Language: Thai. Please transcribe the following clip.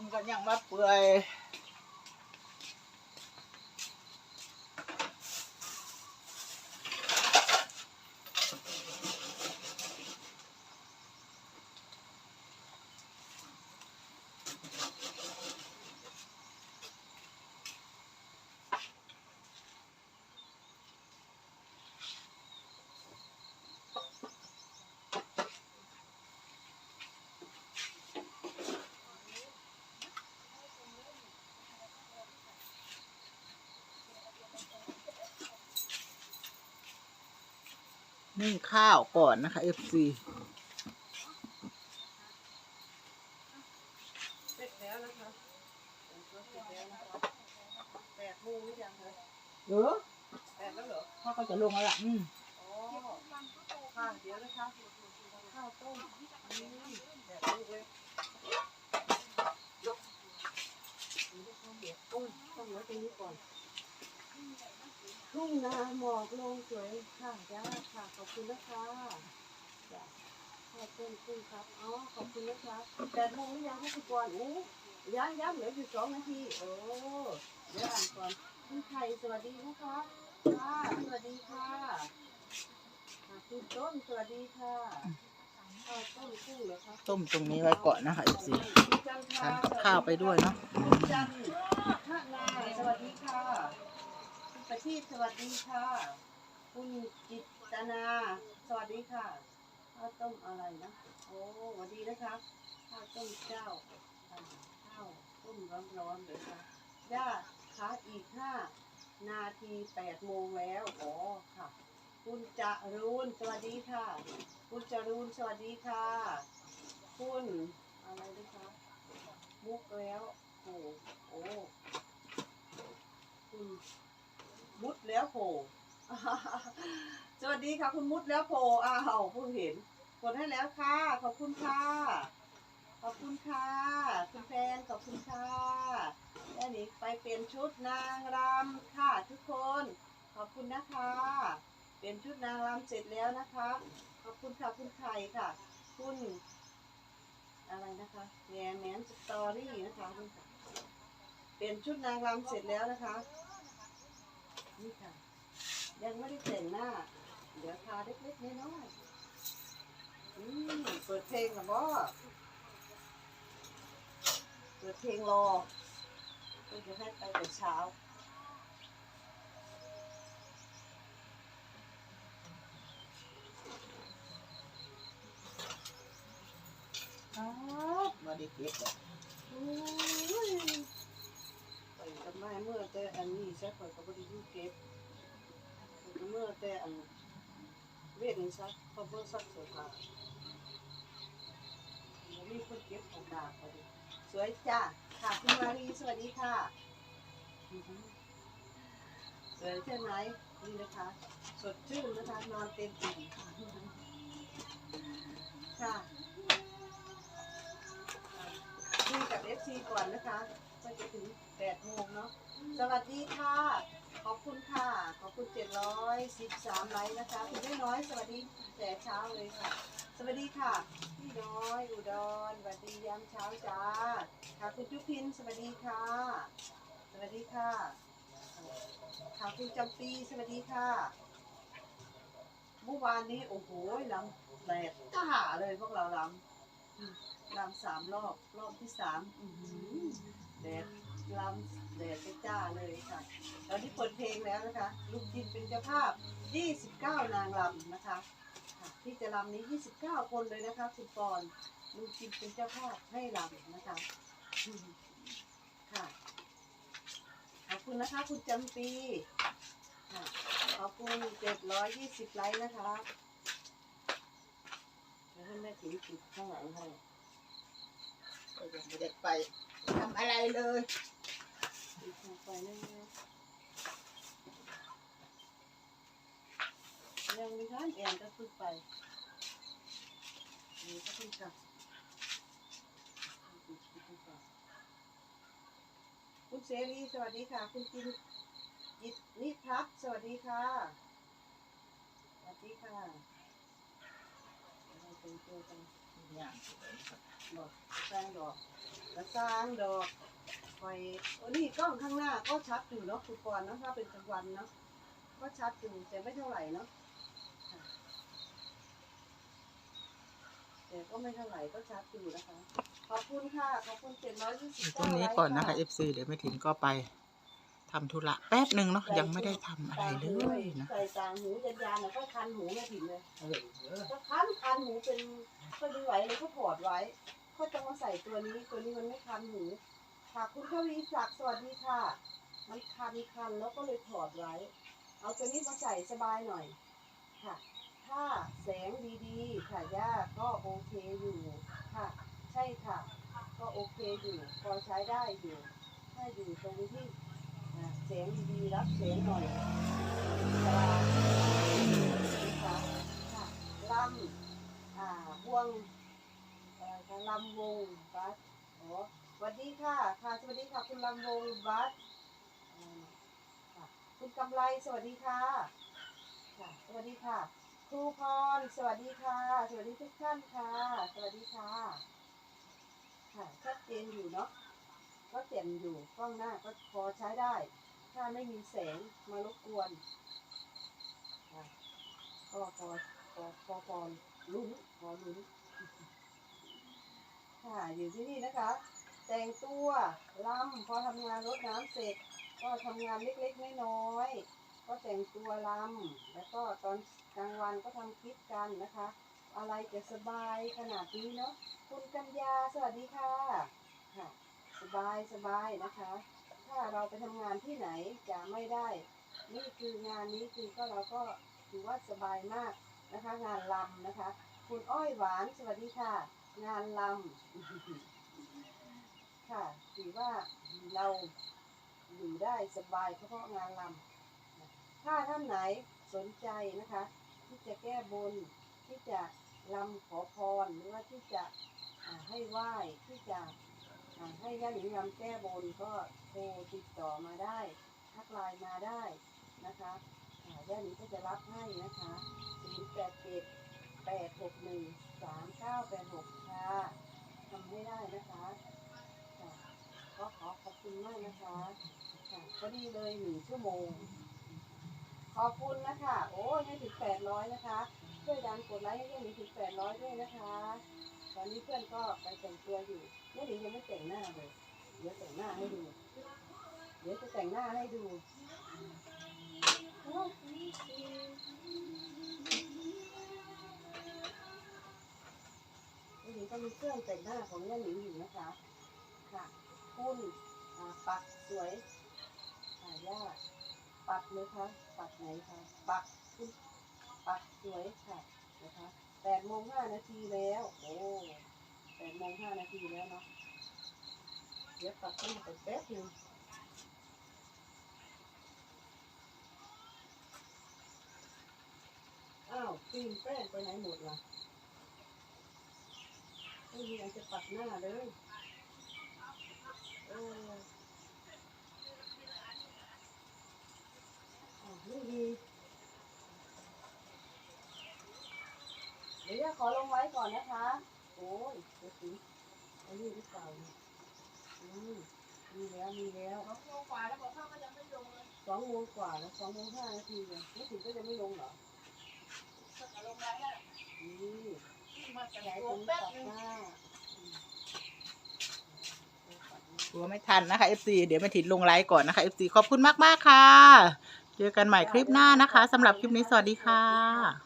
มกันยังมาเปื่อย นึ่งข้าวก่อนนะคะ FC เอยังคะเออแปดแล้วเขาก็จะลงแล้วล่ะอืมอ๋อค่ะเดี๋ยวนะคะข้าวต้มอืมแปดลูกเลยอุ้ยต้องไว้ตรงนี้ก่อน ทุ่งนาหมอกลงสวยค่ะจ้าค่ะขอบคุณนะคะจ้ะข้าวต้มกุ้งครับอ๋อขอบคุณนะคะแปดโมงหรือยังคะคุณกรณ์อู้ย้ำย้ำเหลืออยู่สองนาทีโอ้เดี๋ยวอ่านก่อนคุณไข่สวัสดีนะคะค่ะสวัสดีค่ะค่ะคุณต้นสวัสดีค่ะข้าวต้มกุ้งเหรอคะต้มตรงนี้ไว้ก่อนนะคะ FC คุณจันทราทานกับข้าวไปด้วยเนาะคุณจันทร์ทนาสวัสดีค่ะคุณ ประทีปสวัสดีค่ะ คุณจิตนา สวัสดีค่ะ ข้าวต้มอะไรนะ โอ้สวัสดีนะคะ ข้าวต้มเจ้า ข้าวต้มร้อนๆเลยค่ะย่าคะอีกห้านาทีแปดโมงแล้วอ๋อค่ะ คุณจารูนสวัสดีค่ะ คุณจารูนสวัสดีค่ะ คุณอะไรนะคะมุกแล้วโอ้โอ้คุณ มุดแล้วโผล่สวัสดีค่ะ คุณมุดแล้วโผล่อ้าวเพิ่งเห็นกดให้แล้วค่ะ ขอบคุณค่ะ ขอบคุณค่ะ คุณแฟนขอบคุณค่ะแล้วนี้ไปเปลี่ยนชุดนางรำค่ะทุกคน ขอบคุณนะคะ เปลี่ยนชุดนางรำเสร็จแล้วนะคะ ขอบคุณค่ะคุณไข่ค่ะ คุณอะไรนะคะแงแมนสตอรี่นะคะคุณค่ะเปลี่ยนชุดนางรำเสร็จแล้วนะคะ นี่ค่ะ ยังไม่ได้แต่งหน้า เดี๋ยวทาเล็กๆน้อยๆอืมเปิดเพลงกับบอเปิดเพลงรอเพื่อจะให้ไปแต่เช้ามาได้เก็บเลย ไม่เมื่อแต่อันนี้ใช่ข่อยก็บ่ได้อยู่เก็บเมื่อแต่อันเวทนี่ซักเขาเบิ่งซักเสื้อผ้ามีคนเก็บของดาบไปดิสวยจ้าค่ะคุณมารีสวัสดีค่ะ สวยใช่ไหมนี่นะคะ สดชื่นนะคะนอนเต็มอิ่มค่ะคุยกับ FC ก่อนนะคะก็จะถึง 8โมงเนาะ สวัสดีค่ะ ขอบคุณค่ะ ขอบคุณ713ไลค์นะคะคุณน้อย สวัสดีแต่เช้าเลยค่ะ สวัสดีค่ะพี่น้อยอุดรสวัสดียามเช้าจ้า ค่ะคุณจุพิน สวัสดีค่ะ สวัสดีค่ะ ค่ะคุณจำปีสวัสดีค่ะเมื่อวานนี้โอ้โหลำแดดจ้าเลยพวกเราลำลำสามรอบรอบที่สามแดด ลำแดดจ้าเลยค่ะ ตอนนี้เปิดเพลงแล้วนะคะลูกจินเป็นเจ้าภาพ 29 นางรำนะคะค่ะที่จะรำนี้ 29 คนเลยนะคะคุณปอนลูกจินเป็นเจ้าภาพให้รำนะคะ ค่ะ ขอบคุณนะคะ คุณจำปีค่ะขอบคุณ720 ไลค์นะคะเดี๋ยวให้แม่ติ๋มติดข้างหลังให้ก็ยังไม่ได้ไปทำอะไรเลย ติดลงไปแน่ๆยังมีท่านแอนก็ขึ้นไปนี่ก็ขึ้นกับคุณเสรีสวัสดีค่ะ คุณจินจิตนิพัฒน์สวัสดีค่ะ สวัสดีค่ะเราเป็นตัวกัน ย่างสวยครับบอกสร้างดอกแล้วสร้างดอกคอยโอ้นี่กล้องข้างหน้าก็ชัดอยู่เนาะคุณปอนเนาะถ้าเป็นกลางวันเนาะก็ชัดอยู่แต่ไม่เท่าไหร่เนาะค่ะแต่ก็ไม่เท่าไหร่ก็ชัดอยู่นะคะ ขอบคุณค่ะ ขอบคุณเจ็ดร้อยยี่สิบตรงนี้ก่อนนะคะ FC เดี๋ยวไม่ถึงก็ไป ทำธุระแป๊บหนึ่งเนาะยังไม่ได้ทำอะไรเลยนะใส่ต่างหูยันยานๆน่ะก็คันหูไม่ผิดเลยเออเออก็คันคันหูเป็นก็ดูไหวเลยก็ถอดไว้ก็จะมาใส่ตัวนี้ตัวนี้มันไม่คันหูค่ะคุณทวีศักดิ์สวัสดีค่ะ มันคันคันแล้วก็เลยถอดไว้ เอาตัวนี้มาใส่สบายหน่อยค่ะ ถ้าแสงดีๆ ค่ะย่าก็โอเคอยู่ค่ะ ใช่ค่ะ ก็โอเคอยู่พอใช้ได้อยู่ถ้าอยู่ตรงที่อ่า แสงดีรับแสงหน่อยสบายนะค่ะลำอ่าพวงลำวงบัสอ๋อสวัสดีค่ะ ค่ะสวัสดีค่ะ คุณลำวงบัสค่ะคุณกำไรสวัสดีค่ะค่ะสวัสดีค่ะ ครูพรสวัสดีค่ะ สวัสดีทุกท่านค่ะ สวัสดีค่ะ ค่ะชัดเจนอยู่เนาะ ก็เต็มอยู่กล้องหน้าก็พอใช้ได้ ถ้าไม่มีแสงมารบกวนค่ะก็พอพอพอพอลุ้นพอลุ้นค่ะอยู่ที่นี่นะคะ แต่งตัวลำพอทำงานรดน้ำเสร็จ ก็ทำงานเล็กๆน้อยๆก็แต่งตัวลำแล้วก็ตอนกลางวันก็ทำคลิปกันนะคะ อะไรจะสบายขนาดนี้เนาะคุณกัญญาสวัสดีค่ะค่ะ สบายสบายนะคะ ถ้าเราไปทำงานที่ไหนจะไม่ได้ นี่คืองานนี้คือก็เราก็ถือว่าสบายมากนะคะ งานลำนะคะ คุณอ้อยหวานสวัสดีค่ะ งานลำค่ะถือว่าเราอยู่ได้สบายเพราะงานลำถ้าท่านไหนสนใจนะคะ ที่จะแก้บนที่จะลำขอพรหรือว่าที่จะให้ไหว้ที่จะ อ่าให้ย่าหนิงลำแก้บนก็โทรติดต่อมาได้ทักไลน์มาได้นะคะอ่าย่าหนิงก็จะรับให้นะคะ0 8 7 8 6 1 3 9 8 6ค่ะทำให้ได้นะคะค่ะก็ขอขอบคุณมากนะคะค่ะพอดีเลยหนึ่งชั่วโมง ขอบคุณนะคะ โอ้ยให้ถึงแปดร้อยนะคะ ช่วยดันกดไลค์ให้ยังมีถึงแปดร้อยด้วยนะคะ ตอนนี้เพื่อนก็ไปแต่งตัวอยู่แม่หนิงยังไม่แต่งหน้าเลย เดี๋ยวแต่งหน้าให้ดู เดี๋ยวจะแต่งหน้าให้ดูแม่หนิงก็มีเครื่องแต่งหน้าของแม่หนิงอยู่นะคะ ค่ะคุณอ่าปักสวยอ่าย่าปักเลยคะ ปักไหนคะ ปัก ปักสวยค่ะนะคะ แปดโมงห้านาทีแล้ว โอ้แปดโมงห้านาทีแล้วเนาะ เดี๋ยวปักขึ้นไปแป๊บหนึ่งอ้าวปีนแป้งไปไหนหมดล่ะไม่มีอะไรจะปักหน้าเลยเออ อะไม่ดีเดี๋ยวจะ ขอลงไว้ก่อนนะคะ โอ้ยเดี๋ยวสิไอ้นี่หรือเปล่าเนี่ยอืมมีแล้วมีแล้วสองโมงกว่าแล้วบอกเขาก็ยังไม่ลงเลยสองโมงกว่าแล้วสองโมงห้านาทีเลยไม่ถึงก็จะไม่ลงเหรอก็จะลงแล้วแหละนี่มาแต่งยายตัควงแป๊บตัดนึงหน้าอืมกลัวไม่ทันนะคะ FC เดี๋ยวไม่ถิดลงไลฟ์ก่อนนะคะ FC ขอบคุณมาก ๆ ค่ะ เจอกันใหม่คลิปหน้านะคะสำหรับคลิปนี้สวัสดีค่ะ